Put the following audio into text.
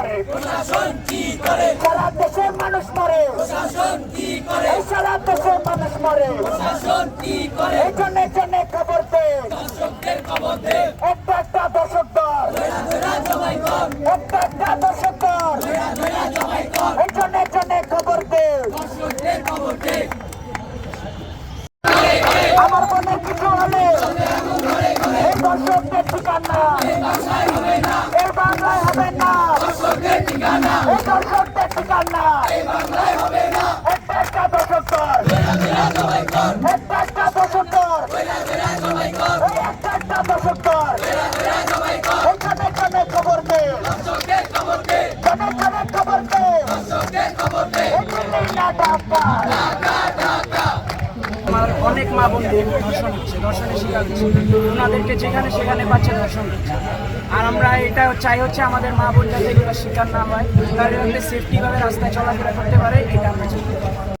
মানুষ মারে সারা দেশে মানুষ মারে। এই সারা দেশে মানুষ মারে। এই জনে জনে খবর দে। একটা একটা দর্শক দল। একটা একটা দর্শক দল। এই জনে জনে খবর দে। আমার মনে কিছু হলে এই দর্শকদের ঠিকানা। এই বাংলায় হবে না এই দর্শকদের ঠিকানা একটা একটা দর্শক দল অনেক মা বোনদের ধর্ষণ হচ্ছে ওনাদেরকে যেখানে সেখানে পাচ্ছে হচ্ছে। আর আমরা এটা চাই হচ্ছে আমাদের মা বোন যাতে এগুলো শিকার না হয় তারা সেফটিভাবে রাস্তায় চলাফেরা করতে পারে, এটা আমরা চাই।